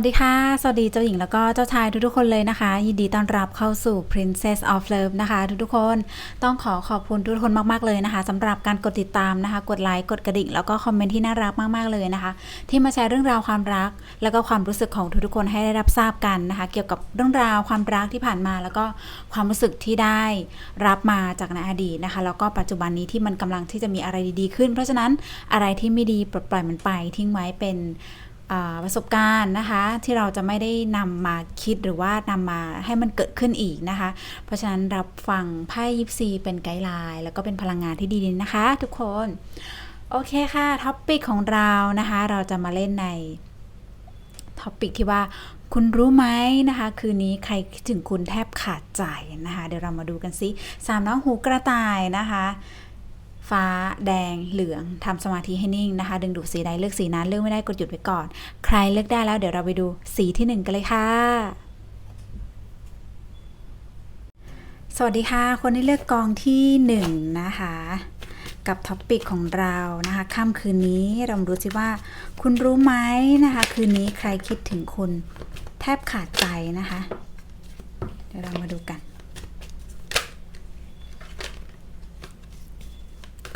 วัสดีค่ะ สวัสดีเจ้าหญิงแล้วก็เจ้าชายทุกๆคนเลยนะคะ ยินดีต้อนรับเข้าสู่ Princess of Love นะคะ ทุกๆคนต้องขอขอบคุณทุกคนมากๆเลยนะคะสำหรับการกดติดตามนะคะ กดไลค์กดกระดิ่งแล้วก็คอมเมนต์ที่น่ารักมากๆเลยนะคะ ที่มาแชร์เรื่องราวความรัก แล้วก็ความรู้สึกของทุกๆคนให้ได้รับทราบกันนะคะ เกี่ยวกับเรื่องราวความรักที่ผ่านมา แล้วก็ความรู้สึกที่ได้รับมาจากในอดีตนะคะ แล้วก็ปัจจุบันนี้ที่มันกำลังที่จะมีอะไรดีๆขึ้น เพราะฉะนั้นอะไรที่ไม่ดีปลดปล่อยมันไปทิ้งไว้เป็น ประสบการณ์นะคะ ที่เราจะไม่ได้นำมาคิดหรือว่านำมาให้มันเกิดขึ้นอีกนะคะ เพราะฉะนั้นรับฟังไพ่ยิปซีเป็นไกด์ไลน์แล้วก็เป็นพลังงานที่ดีนะคะ ทุกคน โอเคค่ะท็อปปิกของเรานะคะ เราจะมาเล่นในท็อปปิกที่ว่าคุณรู้ไหมนะคะ คืนนี้ใครคิดถึงคุณแทบขาดใจนะคะ เดี๋ยวเรามาดูกันซิสามน้องหูกระต่ายนะคะ ฟ้า แดง เหลืองทำสมาธิให้นิ่งนะคะ ดึงดูดสีใดเลือกสีนั้นเลือกไม่ได้กดหยุดไว้ก่อน ใครเลือกได้แล้วเดี๋ยวเราไปดูสีที่หนึ่งกันเลยค่ะสวัสดีค่ะ คนที่เลือกกองที่หนึ่งนะคะ กับท็อปปิกของเรานะคะค่ำคืนนี้เรามาดูสิว่า คุณรู้ไหมนะคะ คืนนี้ใครคิดถึงคุณแทบขาดใจนะคะ เดี๋ยวเรามาดูกัน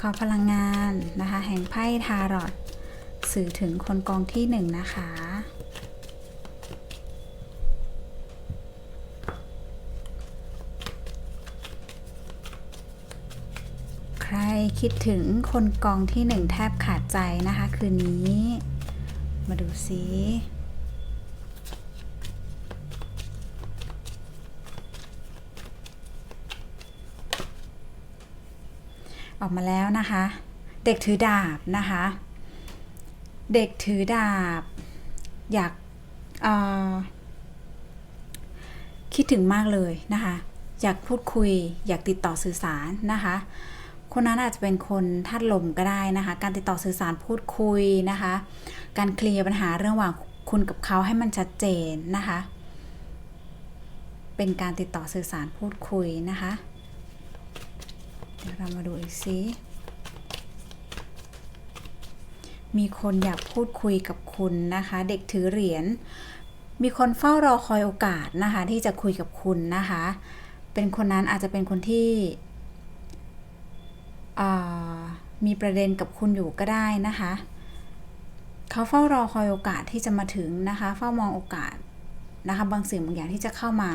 ขอพลังงานนะคะ แห่งไพ่ทารอตสื่อถึงคนกองที่หนึ่งนะคะใครคิดถึงคนกองที่หนึ่งแทบขาดใจนะคะ คืนนี้ มาดูซิออก มาแล้วนะคะ เด็กถือดาบนะคะ เด็กถือดาบ อยากคิดถึงมากเลยนะคะ อยากพูดคุย อยากติดต่อสื่อสารนะคะ คนนั้นอาจจะเป็นคนธาตุลมก็ได้นะคะ การติดต่อสื่อสารพูดคุยนะคะ การเคลียร์ปัญหาเรื่องระหว่างคุณกับเขาให้มันชัดเจนนะคะ เป็นการติดต่อสื่อสารพูดคุยนะคะ เรามาดูอีกซิมีคนอยากพูดคุยกับคุณนะคะ เด็กถือเหรียญ มีคนเฝ้ารอคอยโอกาสนะคะ ที่จะคุยกับคุณนะคะ เป็นคนนั้นอาจจะเป็นคนที่มีประเด็นกับคุณอยู่ก็ได้นะคะ เขาเฝ้ารอคอยโอกาสที่จะมาถึงนะคะ เฝ้ามองโอกาสนะคะ บางสิ่งบางอย่างที่จะเข้ามา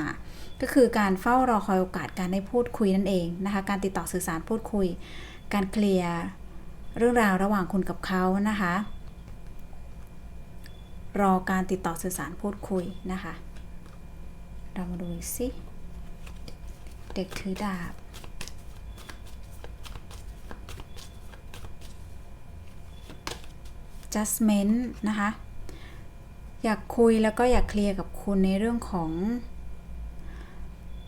ก็คือการเฝ้ารอคอยโอกาสการได้พูดคุยนั่นเองนะคะ การติดต่อสื่อสารพูดคุย การเคลียร์เรื่องราวระหว่างคุณกับเขานะคะ รอการติดต่อสื่อสารพูดคุยนะคะ เรามาดูสิเด็กถือดาบ judgment นะคะ อยากคุยแล้วก็อยากเคลียร์กับคุณในเรื่องของ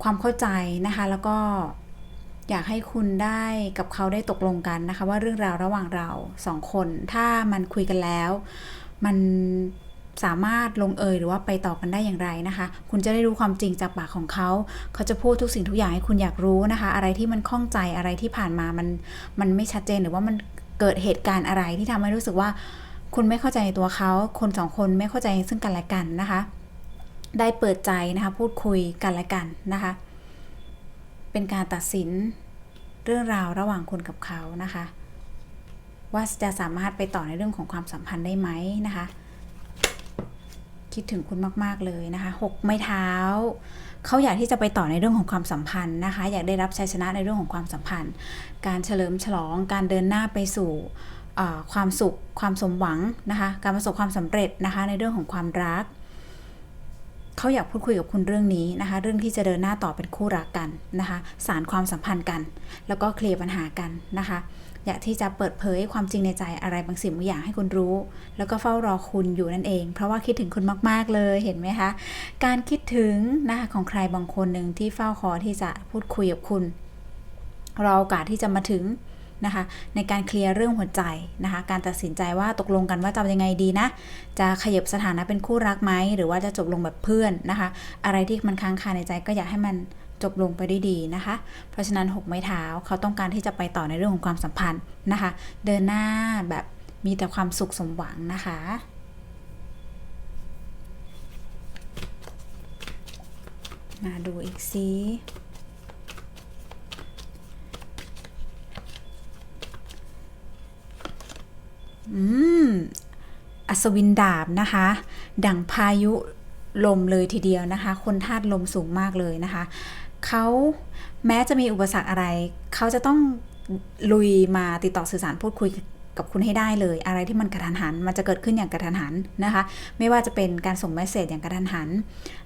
ความเข้าใจนะคะ แล้วก็อยากให้คุณได้กับเขาได้ตกลงกันนะคะ ว่าเรื่องราวระหว่างเราสองคน ถ้ามันคุยกันแล้ว มันสามารถลงเอยหรือว่าไปต่อกันได้อย่างไรนะคะ คุณจะได้รู้ความจริงจากปากของเขา เขาจะพูดทุกสิ่งทุกอย่างให้คุณอยากรู้นะคะ อะไรที่มันข้องใจอะไรที่ผ่านมามันมันไม่ชัดเจนหรือว่ามันเกิดเหตุการณ์อะไรที่ทำให้รู้สึกว่า คุณไม่เข้าใจตัวเขา คนสองคนไม่เข้าใจซึ่งกันและกันนะคะ ได้เปิดใจนะคะพูดคุยกันและกันนะคะ เป็นการตัดสินเรื่องราวระหว่างคุณกับเขานะคะ ว่าจะสามารถไปต่อในเรื่องของความสัมพันธ์ได้ไหมนะคะ คิดถึงคุณมาก ๆ เลยนะคะหกไม้เท้าเขาอยากที่จะไปต่อในเรื่องของความสัมพันธ์นะคะ อยากได้รับชัยชนะในเรื่องของความสัมพันธ์ การเฉลิมฉลอง การเดินหน้าไปสู่ความสุข ความสมหวังนะคะ การประสบความสำเร็จนะคะในเรื่องของความรัก เขาอยากพูดคุยกับคุณเรื่องนี้นะคะ เรื่องที่จะเดินหน้าต่อเป็นคู่รักกันนะคะ สารความสัมพันธ์กัน แล้วก็เคลียร์ปัญหากันนะคะ อยากที่จะเปิดเผยความจริงในใจอะไรบางสิ่งบางอย่างให้คุณรู้ แล้วก็เฝ้ารอคุณอยู่นั่นเอง เพราะว่าคิดถึงคุณมากๆเลยเห็นไหมคะ การคิดถึงนะคะของใครบางคนหนึ่งที่เฝ้าคอที่จะพูดคุยกับคุณรอโอกาสที่จะมาถึง นะคะในการเคลียร์เรื่องหัวใจนะคะการตัดสินใจว่าตกลงกันว่าจะยังไงดีนะ จะขยับสถานะเป็นคู่รักไหมหรือว่าจะจบลงแบบเพื่อนนะคะ อะไรที่มันค้างคาในใจก็อยากให้มันจบลงไปได้ดีนะคะ เพราะฉะนั้น 6 ไม้เท้าเขาต้องการที่จะไปต่อในเรื่องของความสัมพันธ์นะคะ เดินหน้าแบบมีแต่ความสุขสมหวังนะคะ มาดูอีกซิ อืม อัศวินดาบนะคะ ดังพายุลมเลยทีเดียวนะคะ คนธาตุลมสูงมากเลยนะคะ เขาแม้จะมีอุปสรรคอะไร เขาจะต้องลุยมาติดต่อสื่อสารพูดคุยกับคุณให้ได้เลย อะไรที่มันกระทันหัน มันจะเกิดขึ้นอย่างกระทันหันนะคะ ไม่ว่าจะเป็นการส่งเมสเซจอย่างกระทันหัน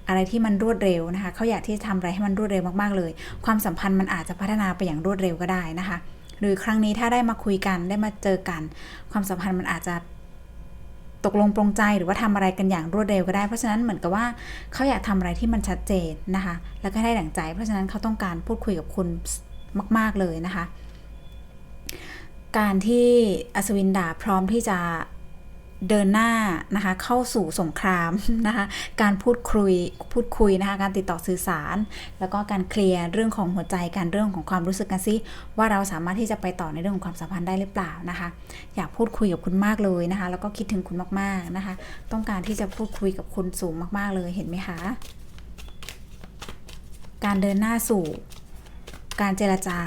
อะไรที่มันรวดเร็วนะคะ เขาอยากที่จะทำอะไรให้มันรวดเร็วมากๆเลย ความสัมพันธ์มันอาจจะพัฒนาไปอย่างรวดเร็วก็ได้นะคะ หรือครั้งนี้ถ้าได้มาคุยกันได้มาเจอกัน ความสัมพันธ์มันอาจจะตกลงปรงใจหรือว่าทำอะไรกันอย่างรวดเร็วก็ได้ เพราะฉะนั้นเหมือนกับว่าเขาอยากทำอะไรที่มันชัดเจนนะคะ แล้วก็ได้ดั่งใจ เพราะฉะนั้นเขาต้องการพูดคุยกับคุณมาก ๆเลยนะคะ การที่อัศวินดาพร้อมที่จะ เดินหน้านะคะเข้าสู่สงครามนะคะการพูดคุยพูดคุยนะคะการติดต่อสื่อสาร แล้วก็การเคลียร์เรื่องของหัวใจการเรื่องของความรู้สึกกันซิว่าเราสามารถที่จะไปต่อในเรื่องของความสัมพันธ์ได้หรือเปล่านะคะ อยากพูดคุยกับคุณมากเลยนะคะแล้วก็คิดถึงคุณมากๆนะคะ ต้องการที่จะพูดคุยกับคุณสูงมากๆเลยเห็นไหมคะ การเดินหน้าสู่การเจรจา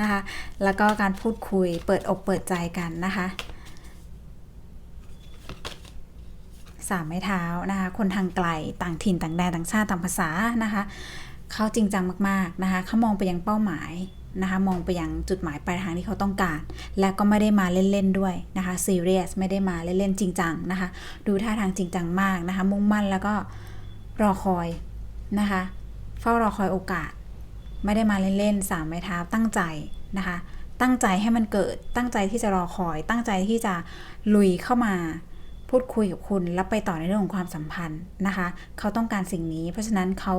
นะคะแล้วก็การพูดคุยเปิดอกเปิดใจกันนะคะ สามไม้เท้านะคะ คนทางไกลต่างถิ่นต่างแดนต่างชาติต่างภาษานะคะเขาจริงจังมากๆนะคะเขามองไปยังเป้าหมายนะคะมองไปยังจุดหมายปลายทางที่เขาต้องการ และก็ไม่ได้มาเล่นๆด้วยนะคะซีเรียสไม่ได้มาเล่นๆจริงจังนะคะ ดูท่าทางจริงจังมากนะคะ มุ่งมั่นแล้วก็รอคอยนะคะ เฝ้ารอคอยโอกาส ไม่ได้มาเล่นๆสามไม้เท้าตั้งใจนะคะ ตั้งใจให้มันเกิดตั้งใจที่จะรอคอย ตั้งใจที่จะลุยเข้ามา พูดคุยกับคุณแล้วไปต่อในเรื่องของความสัมพันธ์นะคะ เขาต้องการสิ่งนี้ เพราะฉะนั้นเขา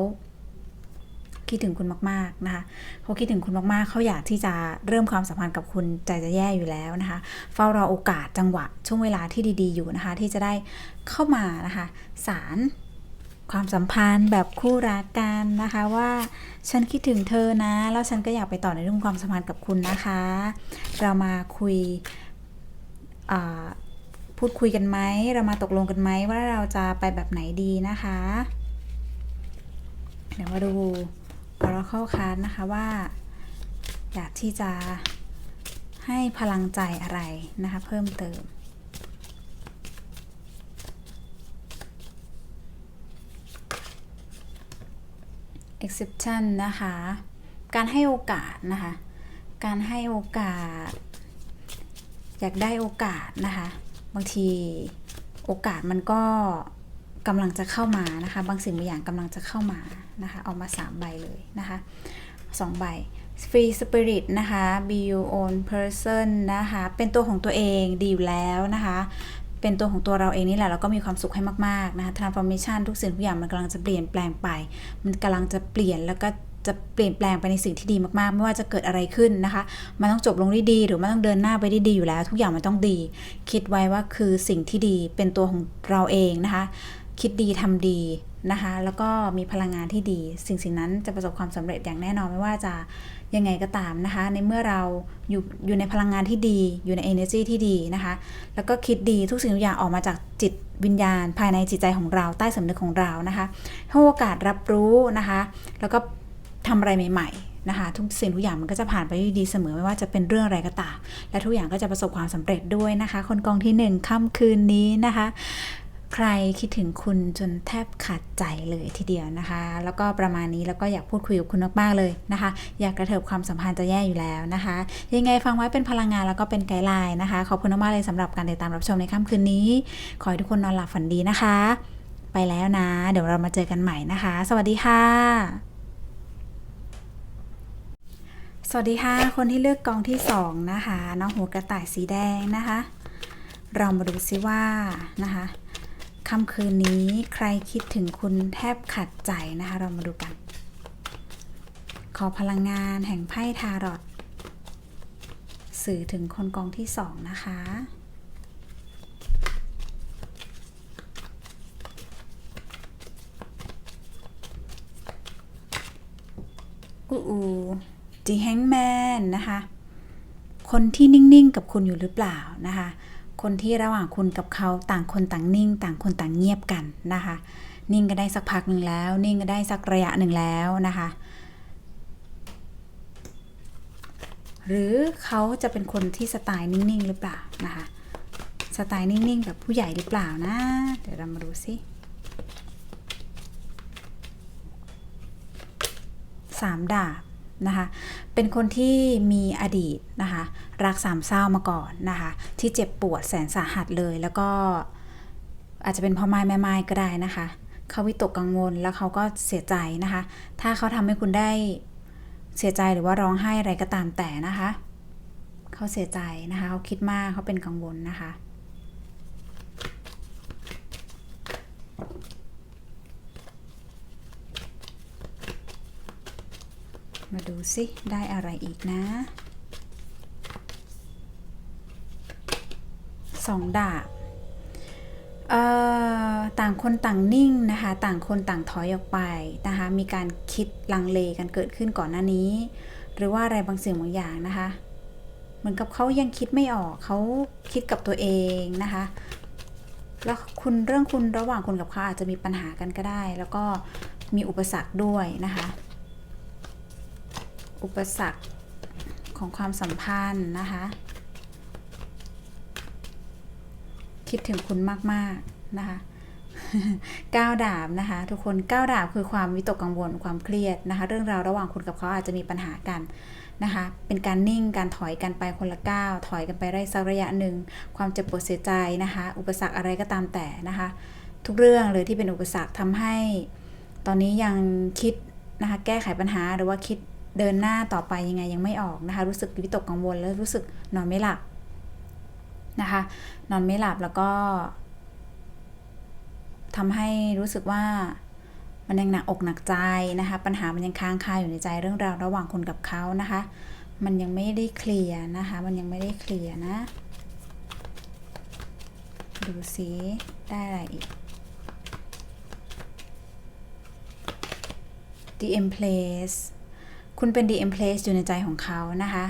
คิดถึงคุณมากๆนะคะเขาคิดถึงคุณมากๆ เขาอยากที่จะเริ่มความสัมพันธ์กับคุณใจจะแย่อยู่แล้วนะคะ เฝ้ารอโอกาสจังหวะช่วงเวลาที่ดี ๆ อยู่นะคะ ที่จะได้เข้ามานะคะ สารความสัมพันธ์แบบคู่รักกันนะคะว่าฉันคิดถึงเธอนะ แล้วฉันก็อยากไปต่อในเรื่องความสัมพันธ์กับคุณนะคะ เรามาคุยอ่า พูดคุยกันไหม เรามาตกลงกันไหมว่าเราจะไปแบบไหนดีนะคะ เดี๋ยวมาดู Oracle Card นะคะว่า อยากที่จะให้พลังใจอะไรนะคะ เพิ่มเติม exception นะคะ การให้โอกาสนะคะ การให้โอกาส อยากได้โอกาสนะคะ บางทีโอกาสมันก็กำลังจะเข้ามานะคะ บางสิ่งบางอย่างกำลังจะเข้ามานะคะเอามา 3 ใบเลยนะคะ 2 ใบ free spirit นะคะ be your own person นะคะ เป็นตัวของตัวเองดีอยู่แล้วนะคะ เป็นตัวของตัวเราเองนี่แหละแล้วก็มีความสุขให้มาก ๆ นะคะ transformation ทุกสิ่งทุกอย่างมันกำลังจะเปลี่ยนแปลงไป มันกำลังจะเปลี่ยนแล้วก็ จะเปลี่ยนแปลงไปในสิ่งที่ดีมากๆ ไม่ว่าจะเกิดอะไรขึ้นนะคะ มันต้องจบลงได้ดี หรือมันต้องเดินหน้าไปได้ดีอยู่แล้ว ทุกอย่างมันต้องดี คิดไว้ว่าคือสิ่งที่ดีเป็นตัวของเราเองนะคะ คิดดีทำดีนะคะ แล้วก็มีพลังงานที่ดี สิ่งสิ่งนั้นจะประสบความสำเร็จอย่างแน่นอนไม่ว่าจะยังไงก็ตามนะคะ ในเมื่อเราอยู่อยู่ในพลังงานที่ดี อยู่ใน energy ที่ดีนะคะ แล้วก็คิดดีทุกสิ่งทุกอย่างออกมาจากจิตวิญญาณ ภายในจิตใจของเราใต้สำนึกของเรานะคะให้โอกาสรับรู้นะคะ แล้วก็ ทำอะไรใหม่ๆนะคะทุกสิ่งทุกอย่างมันก็จะผ่านไปดีเสมอไม่ว่าจะเป็นเรื่องอะไรก็ตามและทุกอย่างก็จะประสบความสำเร็จด้วยนะคะ คนกองที่หนึ่งค่ำคืนนี้นะคะ ใครคิดถึงคุณจนแทบขาดใจเลยทีเดียวนะคะ แล้วก็ประมาณนี้แล้วก็อยากพูดคุยกับคุณมากๆเลยนะคะ อยากกระเถิบความสัมพันธ์จะแย่อยู่แล้วนะคะ ยังไงฟังไว้เป็นพลังงานแล้วก็เป็นไกด์ไลน์นะคะ ขอบคุณมากๆเลยสำหรับการติดตามรับชมในค่ำคืนนี้ ขอให้ทุกคนนอนหลับฝันดีนะคะ ไปแล้วนะ เดี๋ยวเรามาเจอกันใหม่นะคะ สวัสดีค่ะ สวัสดีค่ะ คนที่เลือกกองที่สองนะคะ น้องหัวกระต่ายสีแดงนะคะ เรามาดูซิว่านะคะค่ำคืนนี้ใครคิดถึงคุณแทบขัดใจนะคะ เรามาดูกัน ขอพลังงานแห่งไพ่ทารอตสื่อถึงคนกองที่สองนะคะอู้ อูจีแฮงแมนนะคะ คนที่นิ่งๆ กับคุณอยู่หรือเปล่านะคะ คนที่ระหว่างคุณกับเขาต่างคนต่างนิ่ง ต่างคนต่างเงียบกันนะคะ นิ่งก็ได้สักพักหนึ่งแล้ว นิ่งก็ได้สักระยะหนึ่งแล้วนะคะ หรือเขาจะเป็นคนที่สไตล์นิ่งๆ หรือเปล่านะคะ สไตล์นิ่งๆ แบบผู้ใหญ่หรือเปล่านะ เดี๋ยวเรามาดูสิสามดาบ นะคะ เป็นคนที่มีอดีตนะคะ รักสามเศร้ามาก่อนนะคะ ที่เจ็บปวดแสนสาหัสเลย แล้วก็อาจจะเป็นพ่อไม้แม่ไม้ก็ได้นะคะ เขาวิตกกังวลแล้วเขาก็เสียใจนะคะ ถ้าเขาทำให้คุณได้เสียใจหรือว่าร้องไห้อะไรก็ตามแต่นะคะ เขาเสียใจนะคะ เขาคิดมากเขาเป็นกังวลนะคะ มาดูสิ ได้อะไรอีกนะสองดาบต่างคนต่างนิ่งนะคะ ต่างคนต่างถอยออกไปนะคะ มีการคิดลังเลกันเกิดขึ้นก่อนหน้านี้ หรือว่าอะไรบางสิ่งบางอย่างนะคะ เหมือนกับเขายังคิดไม่ออกเขาคิดกับตัวเองนะคะ แล้วคุณเรื่องคุณระหว่างคุณกับเขาอาจจะมีปัญหากันก็ได้ แล้วก็มีอุปสรรคด้วยนะคะ อุปสรรคของความสัมพันธ์นะคะ คิดถึงคุณมาก ๆ นะคะก้าวดาบนะคะ ทุกคนก้าวดาบคือความวิตกกังวลความเครียดนะคะ เรื่องราวระหว่างคุณกับเขาอาจจะมีปัญหากันนะคะ เป็นการนิ่งการถอยกันไปคนละก้าวถอยกันไปได้สักระยะหนึ่ง ความเจ็บปวดเสียใจนะคะ อุปสรรคอะไรก็ตามแต่นะคะ ทุกเรื่องเลยที่เป็นอุปสรรคทำให้ ตอนนี้ยังคิดนะคะแก้ไขปัญหาหรือว่าคิด เดินหน้าต่อไปยังไงยังไม่ออกนะคะ รู้สึกวิตกกังวลแล้วรู้สึกนอนไม่หลับนะคะ นอนไม่หลับแล้วก็ทำให้รู้สึกว่ามันยังหนักอกหนักใจนะคะ ปัญหามันยังค้างคาอยู่ในใจเรื่องราวระหว่างคุณกับเขานะคะ มันยังไม่ได้เคลียร์นะคะ มันยังไม่ได้เคลียร์นะ ดูสิได้อะไรอีก DM place คุณเป็น DM place อยู่ในใจของเขานะคะ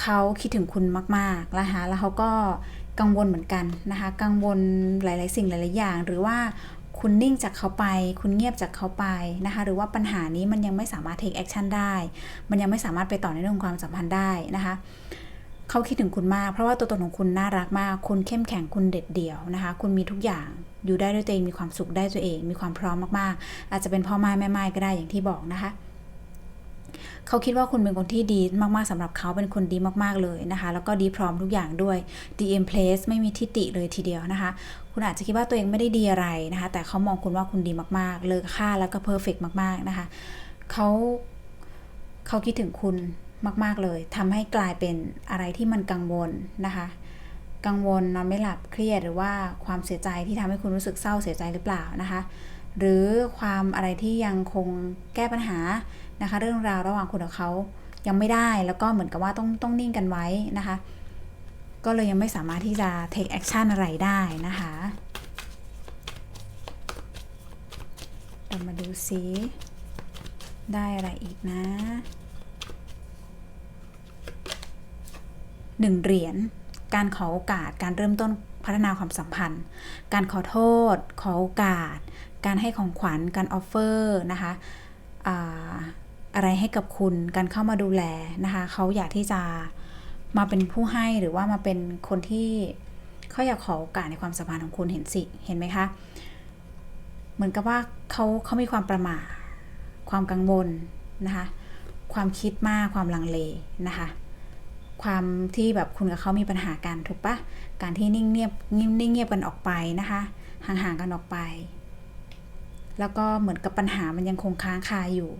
เขาคิดถึงคุณมากๆนะคะแล้วเขาก็กังวลเหมือนกันนะคะ กังวลหลาย ๆ สิ่งหลาย ๆ อย่าง หรือว่าคุณนิ่งจากเขาไป คุณเงียบจากเขาไปนะคะ หรือว่าปัญหานี้มันยังไม่สามารถ take action ได้ มันยังไม่สามารถไปต่อในเรื่องของความสัมพันธ์ได้นะคะเขาคิดถึงคุณมาก เพราะว่าตัวตนของคุณน่ารักมาก คุณเข้มแข็ง คุณเด็ดเดี่ยวนะคะ คุณมีทุกอย่าง อยู่ได้ด้วยตัวเอง มีความสุขได้ตัวเอง มีความพร้อมมาก ๆ อาจจะเป็นพ่อไม้แม่ไม้ก็ได้อย่างที่บอกนะคะ เขาคิดว่าคุณเป็นคนที่ดีมากๆสำหรับเขาเป็นคนดีมากๆเลยนะคะ แล้วก็ดีพร้อมทุกอย่างด้วย DM place ไม่มีทิฏฐิเลยทีเดียวนะคะ คุณอาจจะคิดว่าตัวเองไม่ได้ดีอะไรนะคะ แต่เขามองคุณว่าคุณดีมากๆ เลอค่าแล้วก็เพอร์เฟกมากๆนะคะเขาเขาคิดถึงคุณมาก ๆ เลยทำให้กลายเป็นอะไรที่มันกังวลนะคะ กังวลนอนไม่หลับเครียดหรือว่าความเสียใจที่ทำให้คุณรู้สึกเศร้าเสียใจหรือเปล่านะคะ หรือความอะไรที่ยังคงแก้ปัญหา นะคะ เรื่องราวระหว่างคุณกับเขายังไม่ได้แล้วก็เหมือนกับว่าต้องต้องนิ่งกันไว้นะคะ ก็เลยยังไม่สามารถที่จะ take action อะไรได้นะคะเรามาดูซิได้อะไรอีกนะหนึ่งเหรียญการขอโอกาสการเริ่มต้นพัฒนาความสัมพันธ์ การขอโทษ ขอโอกาส การให้ของขวัญ การออฟเฟอร์นะคะ อะไรให้กับคุณการเข้ามาดูแลนะคะเขาอยากที่จะมาเป็นผู้ให้หรือว่ามาเป็นคนที่เขาอยากขอโอกาสในความสัมพันธ์ของคุณเห็นสิเห็นไหมคะเหมือนกับว่าเขาเขามีความประมาทความกังวลนะคะความคิดมากความลังเลนะคะความที่แบบคุณกับเขามีปัญหากันถูกปะการที่นิ่งเงียบนิ่งเงียบกันออกไปนะคะห่างๆกันออกไป แล้วก็เหมือนกับปัญหามันยังคงค้างคาอยู่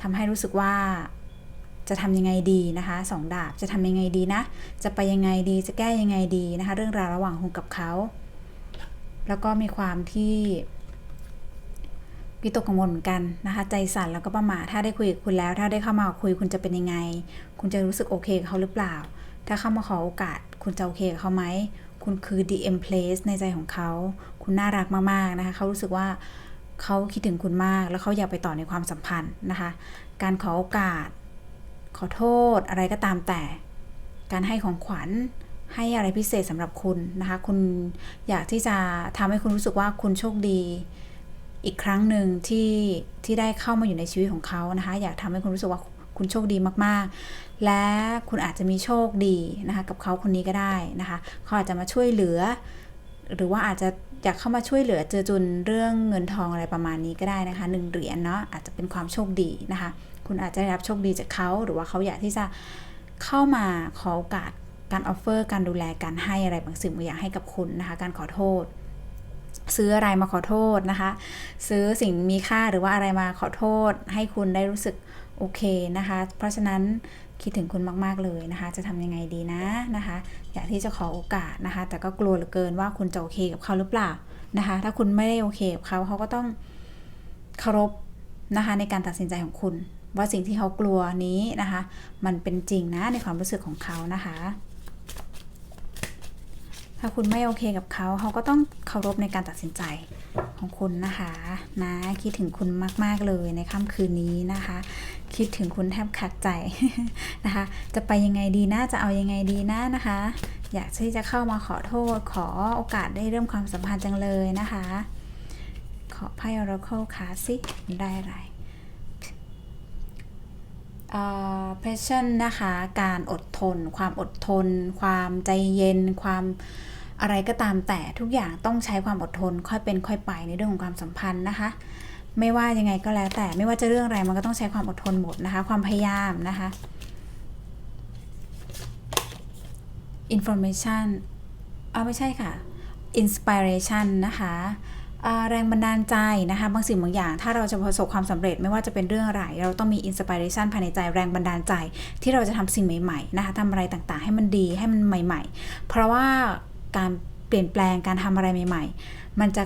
ทำให้รู้สึกว่าจะทำยังไงดีนะคะสองดาบจะทำยังไงดีนะ จะไปยังไงดีจะแก้ยังไงดีนะคะ เรื่องราวระหว่างคุณกับเขา แล้วก็มีความที่วิตกกังวลเหมือนกันนะคะใจสั่นแล้วก็ประมาถ้าได้คุยกับคุณแล้ว ถ้าได้เข้ามาคุยคุณจะเป็นยังไง คุณจะรู้สึกโอเคกับเขาหรือเปล่า ถ้าเข้ามาขอโอกาส คุณจะโอเคกับเขาไหมคุณคือ DM place ในใจของเขา คุณน่ารักมากๆนะคะเขารู้สึกว่า เขาคิดถึงคุณมาก แล้วเขาอยากไปต่อในความสัมพันธ์นะคะ การขอโอกาส ขอโทษอะไรก็ตามแต่ การให้ของขวัญให้อะไรพิเศษสำหรับคุณนะคะ คุณอยากที่จะทำให้คุณรู้สึกว่าคุณโชคดี อีกครั้งหนึ่งที่ที่ได้เข้ามาอยู่ในชีวิตของเขานะคะ อยากทำให้คุณรู้สึกว่าคุณโชคดีมากๆ และคุณอาจจะมีโชคดีนะคะ กับเขาคนนี้ก็ได้นะคะ เขาอาจจะมาช่วยเหลือ หรือว่าอาจจะ อยากเข้ามาช่วยเหลือเจอจุนเรื่องเงินทองอะไรประมาณนี้ก็ได้นะคะหนึ่งเหรียญเนาะอาจจะเป็นความโชคดีนะคะ คุณอาจจะได้รับโชคดีจากเขาหรือว่าเขาอยากที่จะเข้ามาขอโอกาสการออฟเฟอร์การดูแลการให้อะไรบางสิ่งบางอย่างให้กับคุณนะคะ การขอโทษ ซื้ออะไรมาขอโทษนะคะ ซื้อสิ่งมีค่าหรือว่าอะไรมาขอโทษ ให้คุณได้รู้สึกโอเคนะคะ เพราะฉะนั้น คิดถึงคุณมาก ๆ เลยนะคะ จะทำยังไงดีนะนะคะ อยากที่จะขอโอกาสนะคะ แต่ก็กลัวเหลือเกินว่าคุณจะโอเคกับเขาหรือเปล่านะคะ ถ้าคุณไม่ได้โอเคกับเขาเขาก็ต้องเคารพนะคะในการตัดสินใจของคุณ ว่าสิ่งที่เขากลัวนี้นะคะ มันเป็นจริงนะในความรู้สึกของเขานะคะ ถ้าคุณไม่โอเคกับเขาเขาก็ต้องเคารพในการตัดสินใจของคุณนะคะนะคิดถึงคุณมาก ๆ เลยในค่ำคืนนี้นะคะ คิดถึงคุณแทบขาดใจนะคะ จะไปยังไงดีนะจะเอายังไงดีนะนะคะ อยากที่จะเข้ามาขอโทษ ขอโอกาสได้เริ่มความสัมพันธ์จังเลยนะคะ ขอไพ่ Oracle คาสิได้อะไร passion นะคะ การอดทน ความอดทน ความใจเย็น ความอะไรก็ตามแต่ทุกอย่างต้องใช้ความอดทนค่อยเป็นค่อยไปในเรื่องของความสัมพันธ์นะคะ ไม่ว่ายังไงก็แล้วแต่ไม่ว่าจะเรื่องอะไรมันก็ต้องใช้ความอดทนหมดนะคะ ความพยายามนะคะ information เอ่าไม่ใช่ค่ะ inspiration นะคะแรงบันดาลใจนะคะบางสิ่งบางอย่าง ถ้าเราจะประสบความสำเร็จไม่ว่าจะเป็นเรื่องอะไร เราต้องมีอินสปิเรชันภายในใจแรงบันดาลใจ ที่เราจะทำสิ่งใหม่ๆนะคะทำอะไรต่างๆ ให้มันดีให้มันใหม่ ๆ เพราะว่าการเปลี่ยนแปลงการทำอะไรใหม่ ๆ มันจะ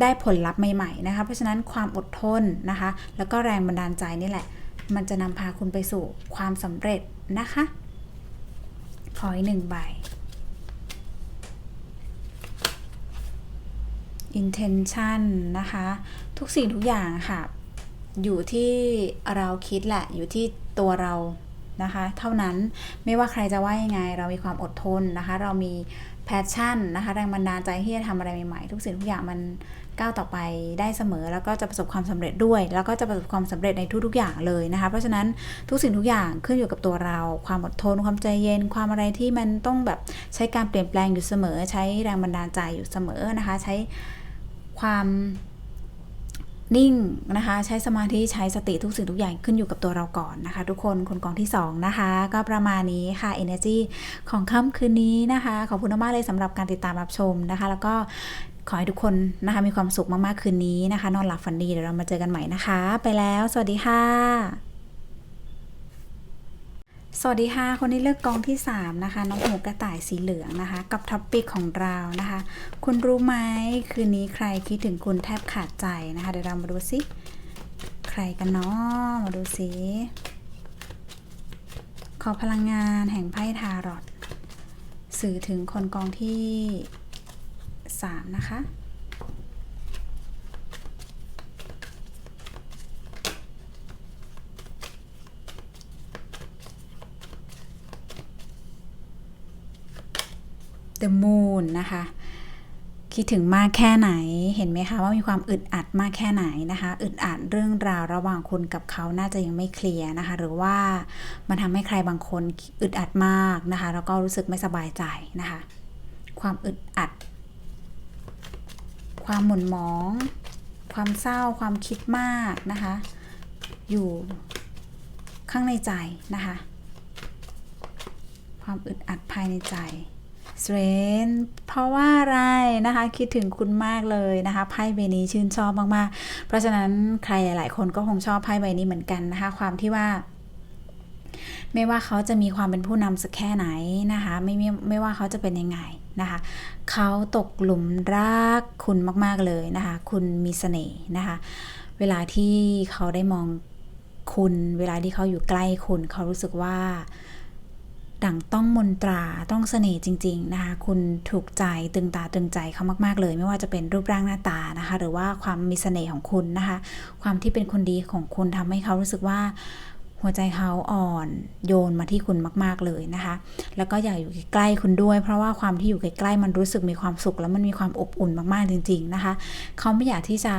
ได้ผลลัพธ์ใหม่ๆนะคะ เพราะฉะนั้นความอดทนนะคะ แล้วก็แรงบันดาลใจนี่แหละ มันจะนำพาคุณไปสู่ความสำเร็จนะคะ ขออีกหนึ่งใบ intention นะคะ ทุกสิ่งทุกอย่างค่ะ อยู่ที่เราคิดแหละ อยู่ที่ตัวเรานะคะ เท่านั้นไม่ว่าใครจะว่ายังไง เรามีความอดทนนะคะ เรามี passion นะคะ แรงบันดาลใจที่จะทำอะไรใหม่ๆ ทุกสิ่งทุกอย่างมัน ก้าวต่อไปได้เสมอแล้วก็จะประสบความสำเร็จด้วย แล้วก็จะประสบความสำเร็จในทุกๆอย่างเลยนะคะ เพราะฉะนั้นทุกสิ่งทุกอย่างขึ้นอยู่กับตัวเรา ความอดทนความใจเย็น ความอะไรที่มันต้องแบบใช้การเปลี่ยนแปลงอยู่เสมอ ใช้แรงบันดาลใจอยู่เสมอนะคะ ใช้ความนิ่งนะคะใช้สมาธิใช้สติทุกสิ่งทุกอย่างขึ้นอยู่กับตัวเราก่อนนะคะ ทุกคนคนกองที่ 2 นะคะ ก็ประมาณนี้ค่ะ Energy ของค่ำคืนนี้นะคะ ขอบคุณมากเลยสำหรับการติดตามรับชมนะคะ แล้วก็ขอให้ทุกคนนะคะมีความสุขมากๆ คืนนี้นะคะ นอนหลับฝันดีเดี๋ยวเรามาเจอกันใหม่นะคะ ไปแล้ว สวัสดีค่ะ สวัสดีค่ะ คนที่เลือกกองที่ 3 นะคะ น้องหมูกระต่ายสีเหลืองนะคะ กับท็อปปิกของเรานะคะ คุณรู้ไหมคืนนี้ใครคิดถึงคุณแทบขาดใจนะคะ เดี๋ยวเรามาดูสิใครกันเนาะมาดูสิขอพลังงานแห่งไพ่ทารอตสื่อถึงคนกองที่ 3 นะคะ The Moon นะคะ คิดถึงมากแค่ไหน เห็นไหมคะว่ามีความอึดอัดมากแค่ไหนนะคะ อึดอัดเรื่องราวระหว่างคุณกับเขาน่าจะยังไม่เคลียร์นะคะ หรือว่ามันทำให้ใครบางคนอึดอัดมากนะคะ แล้วก็รู้สึกไม่สบายใจนะคะ ความอึดอัด ความหม่นหมอง ความเศร้า ความคิดมากนะคะ อยู่ข้างในใจนะคะ ความอึดอัดภายในใจสเตรนเพราะว่าอะไรนะคะ คิดถึงคุณมากเลยนะคะไพ่ใบนี้ชื่นชอบมากๆ เพราะฉะนั้นใครหลายๆ คนก็คงชอบไพ่ใบนี้เหมือนกันนะคะ ความที่ว่า ไม่ว่าเขาจะมีความเป็นผู้นำสักแค่ไหนนะคะ ไม่ไม่ไม่ว่าเขาจะเป็นยังไง นะคะเขาตกหลุมรักคุณมาก ๆ เลยนะคะ คุณมีเสน่ห์นะคะ เวลาที่เขาได้มองคุณ เวลาที่เขาอยู่ใกล้คุณ เขารู้สึกว่าดั่งต้องมนตราต้องเสน่ห์จริง ๆ นะคะ คุณถูกใจตึงตาตึงใจเขามาก ๆ เลย ไม่ว่าจะเป็นรูปร่างหน้าตานะคะ หรือว่าความมีเสน่ห์ของคุณนะคะ ความที่เป็นคนดีของคุณทำให้เขารู้สึกว่า หัวใจเขาอ่อนโยนมาที่คุณมาก ๆเลยนะคะ แล้วก็อยากอยู่ใกล้คุณด้วย เพราะว่าความที่อยู่ใกล้ๆมันรู้สึกมีความสุข แล้วมันมีความอบอุ่นมากๆจริง ๆนะคะ เขาไม่อยากที่จะ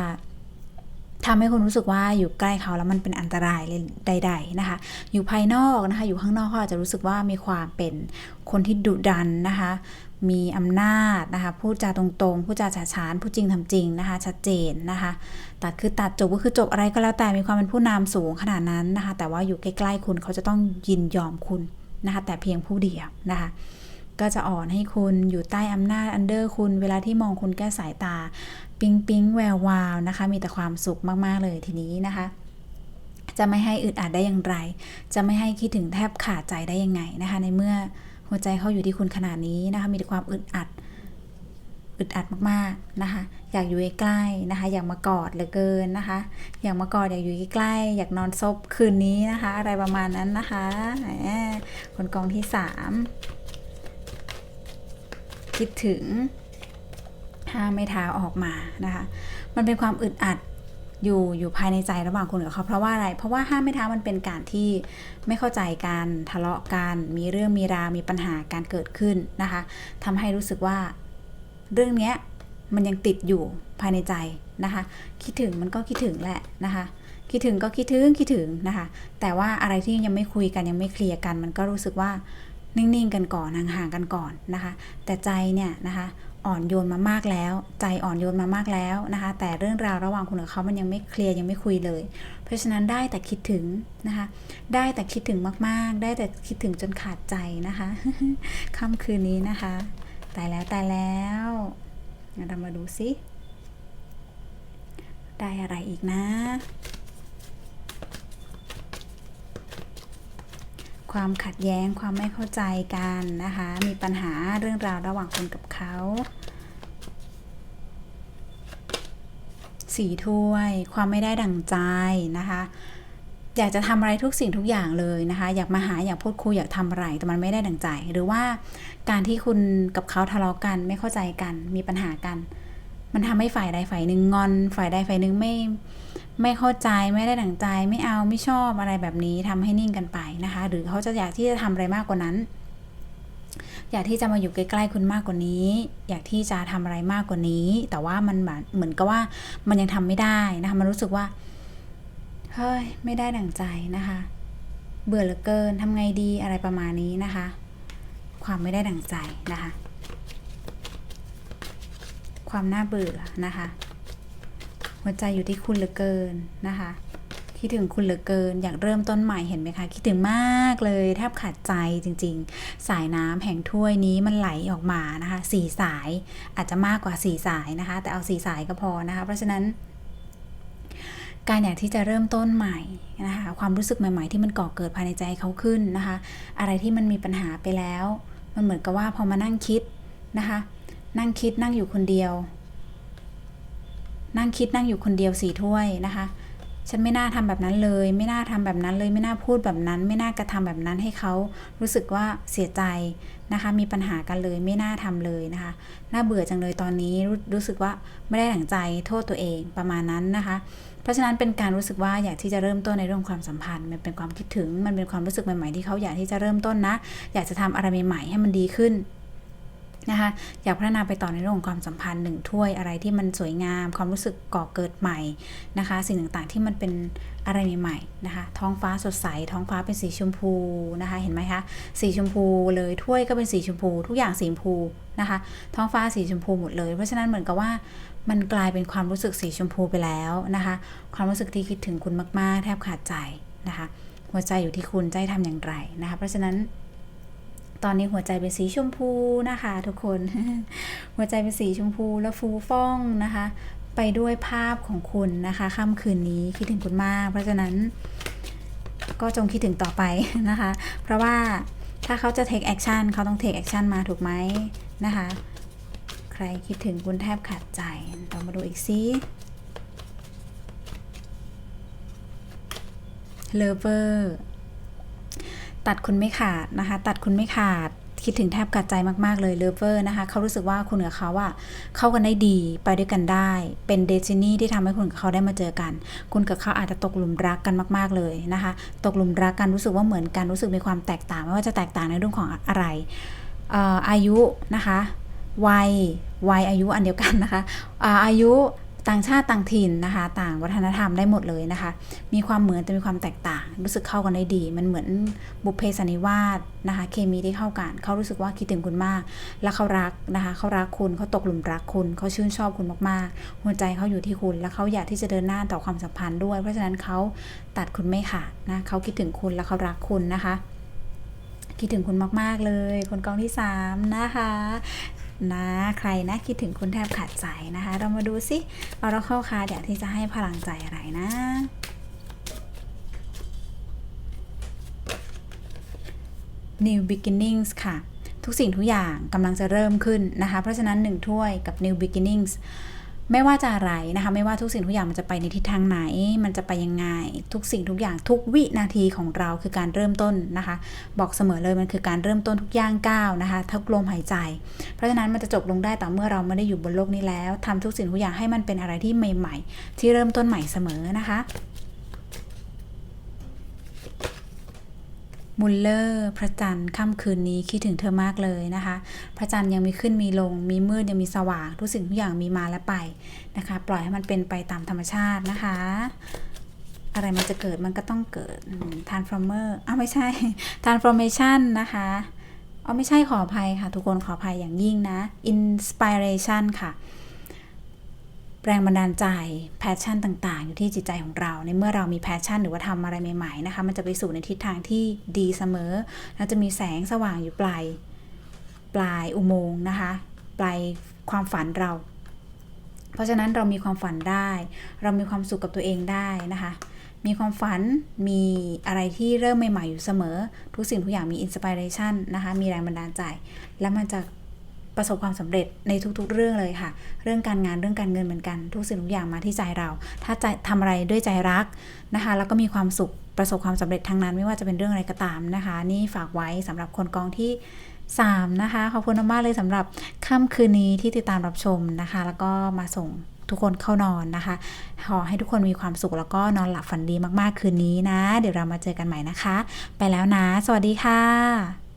ทำให้คุณรู้สึกว่าอยู่ใกล้เขาแล้วมันเป็นอันตรายเลยใด ๆนะคะ อยู่ภายนอกนะคะ อยู่ข้างนอกเขาอาจจะรู้สึกว่ามีความเป็นคนที่ดุดันนะคะ มีอำนาจนะคะพูดจาตรงๆ พูดจาฉาฉานพูดจริงทำจริงนะคะ ชัดเจนนะคะตัดคือตัดจบก็คือจบอะไรก็แล้วแต่มีความเป็นผู้นำสูงขนาดนั้นนะคะ แต่ว่าอยู่ใกล้ๆคุณเขาจะต้องยินยอมคุณนะคะแต่เพียงผู้เดียวนะคะก็จะอ่อนให้คุณอยู่ใต้อำนาจอันเดอร์คุณ เวลาที่มองคุณแก้สายตา ปิ๊งปิ๊งแวววาวนะคะ มีแต่ความสุขมาก ๆ เลยทีนี้นะคะ จะไม่ให้อึดอัดได้อย่างไร จะไม่ให้คิดถึงแทบขาดใจได้ยังไงนะคะ ในเมื่อ หัวใจเขาอยู่ที่คุณขนาดนี้นะคะ มีแต่ความอึดอัด อึดอัดมากๆนะคะ อยากอยู่ใกล้ๆนะคะ อยากมากอดเหลือเกินนะคะ อยากมากอดอยากอยู่ใกล้ๆอยากนอนซบคืนนี้นะคะ อะไรประมาณนั้นนะคะคนกองที่สามคิดถึงห้ามไม่เท้าออกมานะคะ มันเป็นความอึดอัด อยู่อยู่ภายในใจระหว่างคุณกับเขาเพราะว่าอะไร เพราะว่าห้ามไม่ท้ามันเป็นการที่ไม่เข้าใจกันทะเลาะกันมีเรื่องมีราวมีปัญหาการเกิดขึ้นนะคะทำให้รู้สึกว่าเรื่องเนี้ยมันยังติดอยู่ภายในใจนะคะ คิดถึงมันก็คิดถึงแหละนะคะคิดถึงก็คิดถึงคิดถึงนะคะ แต่ว่าอะไรที่ยังไม่คุยกันยังไม่เคลียร์กัน มันก็รู้สึกว่านิ่งๆกันก่อนห่างๆกันก่อนนะคะ แต่ใจเนี่ยนะคะ อ่อนโยนมามากแล้ว ใจอ่อนโยนมามากแล้วนะคะ แต่เรื่องราวระหว่างคุณกับเขามันยังไม่เคลียร์ยังไม่คุยเลย เพราะฉะนั้นได้แต่คิดถึงนะคะ ได้แต่คิดถึงมากๆ ได้แต่คิดถึงจนขาดใจนะคะค่ำคืนนี้นะคะตายแล้วตายแล้วงั้นเรามาดูซิได้อะไรอีกนะ ความขัดแย้งความไม่เข้าใจกันนะคะ มีปัญหาเรื่องราวระหว่างคุณกับเขาสีถ้วย ความไม่ได้ดั่งใจนะคะ อยากจะทำอะไรทุกสิ่งทุกอย่างเลยนะคะ อยากมาหาอยากพูดคุยอยากทำอะไรแต่มันไม่ได้ดั่งใจ หรือว่าการที่คุณกับเขาทะเลาะกันไม่เข้าใจกัน มีปัญหากัน มันทำให้ฝ่ายใดฝ่ายหนึ่งงอน ฝ่ายใดฝ่ายหนึ่งไม่ไม่เข้าใจไม่ได้ดั่งใจ ไม่เอาไม่ชอบอะไรแบบนี้ทำให้นิ่งกันไปนะคะ หรือเขาจะอยากที่จะทำอะไรมากกว่านั้น อยากที่จะมาอยู่ใกล้ๆคุณมากกว่านี้ อยากที่จะทำอะไรมากกว่านี้ แต่ว่ามันแบบเหมือนกับว่ามันยังทำไม่ได้นะคะมันรู้สึกว่าเฮ้ยไม่ได้ดั่งใจนะคะ เบื่อเหลือเกินทำไงดีอะไรประมาณนี้นะคะ ความไม่ได้ดั่งใจนะคะ ความน่าเบื่อนะคะ หัวใจอยู่ที่คุณเหลือเกินนะคะ คิดถึงคุณเหลือเกิน อยากเริ่มต้นใหม่เห็นไหมคะ คิดถึงมากเลยแทบขาดใจจริง ๆ สายน้ำแห่งถ้วยนี้มันไหลออกมานะคะสี่สายอาจจะมากกว่าสี่สายนะคะ แต่เอาสี่สายก็พอนะคะ เพราะฉะนั้นการอยากที่จะเริ่มต้นใหม่นะคะความรู้สึกใหม่ ๆ ที่มันก่อเกิดภายในใจเขาขึ้นนะคะ อะไรที่มันมีปัญหาไปแล้ว มันเหมือนกับว่าพอมานั่งคิดนะคะ นั่งคิดนั่งอยู่คนเดียว นั่งคิดนั่งอยู่คนเดียวสี่ถ้วยนะคะ ฉันไม่น่าทำแบบนั้นเลย ไม่น่าทำแบบนั้นเลย ไม่น่าพูดแบบนั้น ไม่น่ากระทำแบบนั้นให้เขารู้สึกว่าเสียใจนะคะ มีปัญหากันเลย ไม่น่าทำเลยนะคะ น่าเบื่อจังเลยตอนนี้รู้รู้สึกว่าไม่ได้หลังใจโทษตัวเองประมาณนั้นนะคะเพราะฉะนั้นเป็นการรู้สึกว่าอยากที่จะเริ่มต้นในเรื่องความสัมพันธ์ มันเป็นความคิดถึง มันเป็นความรู้สึกใหม่ๆที่เขาอยากที่จะเริ่มต้นนะ อยากจะทำอะไรใหม่ๆให้มันดีขึ้น นะคะอยากพัฒนาไปต่อในเรื่องของความสัมพันธ์หนึ่งถ้วยอะไรที่มันสวยงาม ความรู้สึกก่อเกิดใหม่นะคะสิ่งต่างๆที่มันเป็นอะไรใหม่ๆนะคะท้องฟ้าสดใส ท้องฟ้าเป็นสีชมพูนะคะเห็นไหมคะสีชมพูเลยถ้วยก็เป็นสีชมพู ทุกอย่างสีชมพูนะคะท้องฟ้าสีชมพูหมดเลยเพราะฉะนั้นเหมือนกับว่ามันกลายเป็นความรู้สึกสีชมพูไปแล้วนะคะความรู้สึกที่คิดถึงคุณมากๆ แทบขาดใจนะคะหัวใจอยู่ที่คุณให้ทำอย่างไรนะคะเพราะฉะนั้น ตอนนี้หัวใจเป็นสีชมพูนะคะ ทุกคน หัวใจเป็นสีชมพูและฟูฟ่องนะคะ ไปด้วยภาพของคุณนะคะค่ำคืนนี้คิดถึงคุณมาก เพราะฉะนั้น ก็จงคิดถึงต่อไปนะคะ เพราะว่าถ้าเขาจะ take action เขาต้อง take action มาถูกไหมนะคะ ใครคิดถึงคุณแทบขาดใจเรามาดูอีกซิ lover ตัดคุณไม่ขาดนะคะ ตัดคุณไม่ขาดคิดถึงแทบกัดใจมาก ๆ เลยเลเวอร์นะคะ เขารู้สึกว่าคุณกับเขาอะเข้ากันได้ดีไปด้วยกันได้ เป็นเดซินี่ที่ทำให้คุณกับเขาได้มาเจอกัน คุณกับเขาอาจจะตกหลุมรักกันมาก ๆ เลยนะคะ ตกหลุมรักกันรู้สึกว่าเหมือนกันรู้สึกมีความแตกต่างไม่ว่าจะแตกต่างในเรื่องของอะไรอายุนะคะวัยวัยอายุอันเดียวกันนะคะอายุ ต่างชาติต่างถิ่นนะคะ ต่างวัฒนธรรมได้หมดเลยนะคะ มีความเหมือนแต่มีความแตกต่าง รู้สึกเข้ากันได้ดี มันเหมือนบุพเพสันนิวาสนะคะ เคมีที่เข้ากัน เขารู้สึกว่าคิดถึงคุณมาก และเขารักนะคะเขารักคุณเขาตกหลุมรักคุณเขาชื่นชอบคุณมากๆ หัวใจเขาอยู่ที่คุณและเขาอยากที่จะเดินหน้าต่อความสัมพันธ์ด้วย เพราะฉะนั้นเขาตัดคุณไม่ขาดนะเขาคิดถึงคุณและเขารักคุณนะคะคิดถึงคุณมาก ๆ เลย คนกองที่สามนะคะ นะ ใครนะคิดถึงคุณแทบขาดใจนะคะ เรามาดูสิออราเข้าคาอยากที่จะให้พลังใจอะไรนะ New Beginnings ค่ะ ทุกสิ่งทุกอย่างกำลังจะเริ่มขึ้นนะคะ เพราะฉะนั้นหนึ่งถ้วยกับ New Beginnings ไม่ว่าจะอะไรนะคะ ไม่ว่าทุกสิ่งทุกอย่างมันจะไปในทิศทางไหน มันจะไปยังไง ทุกสิ่งทุกอย่างทุกวินาทีของเราคือการเริ่มต้นนะคะ บอกเสมอเลยมันคือการเริ่มต้นทุกย่างก้าวนะคะทุกลมหายใจ เพราะฉะนั้นมันจะจบลงได้ต่อเมื่อเราไม่ได้อยู่บนโลกนี้แล้วทำทุกสิ่งทุกอย่างให้มันเป็นอะไรที่ใหม่ ๆ ที่เริ่มต้นใหม่เสมอนะคะ มุลเลอร์ พระจันทร์ค่ำคืนนี้คิดถึงเธอมากเลยนะคะ พระจันทร์ยังมีขึ้นมีลง มีมืดยังมีสว่าง ทุกสิ่งทุกอย่างมีมาและไปนะคะ ปล่อยให้มันเป็นไปตามธรรมชาตินะคะ อะไรมันจะเกิดมันก็ต้องเกิด transformer อ้าวไม่ใช่ transformation นะคะอ๋อไม่ใช่ขออภัยค่ะ ทุกคนขออภัยอย่างยิ่งนะ inspiration ค่ะ แรงบันดาลใจแพชชั่นต่างๆ อยู่ที่จิตใจของเรา ในเมื่อเรามีแพชชั่นหรือว่าทำอะไรใหม่ๆนะคะ มันจะไปสู่ในทิศทางที่ดีเสมอแล้วจะมีแสงสว่างอยู่ปลายปลายอุโมงค์นะคะ ปลายความฝันเรา เพราะฉะนั้นเรามีความฝันได้ เรามีความสุขกับตัวเองได้นะคะ มีความฝันมีอะไรที่เริ่มใหม่ๆอยู่เสมอ ทุกสิ่งทุกอย่างมีอินสปิเรชันนะคะ มีแรงบันดาลใจ แล้วมันจะ ประสบความสำเร็จในทุกๆ เรื่องเลยค่ะ เรื่องการงานเรื่องการเงินเหมือนกัน ทุกสิ่งทุกอย่างมาที่ใจเรา ถ้าใจทำอะไรด้วยใจรักนะคะ แล้วก็มีความสุขประสบความสำเร็จทั้งนั้นไม่ว่าจะเป็นเรื่องอะไรก็ตามนะคะ นี่ฝากไว้สำหรับคนกองที่ 3 นะคะ ขอบคุณมากๆเลยสำหรับค่ำคืนนี้ที่ติดตามรับชมนะคะ แล้วก็มาส่งทุกคนเข้านอนนะคะ ขอให้ทุกคนมีความสุขแล้วก็นอนหลับฝันดีมากๆคืนนี้นะ เดี๋ยวเรามาเจอกันใหม่นะคะ ไปแล้วนะ สวัสดีค่ะ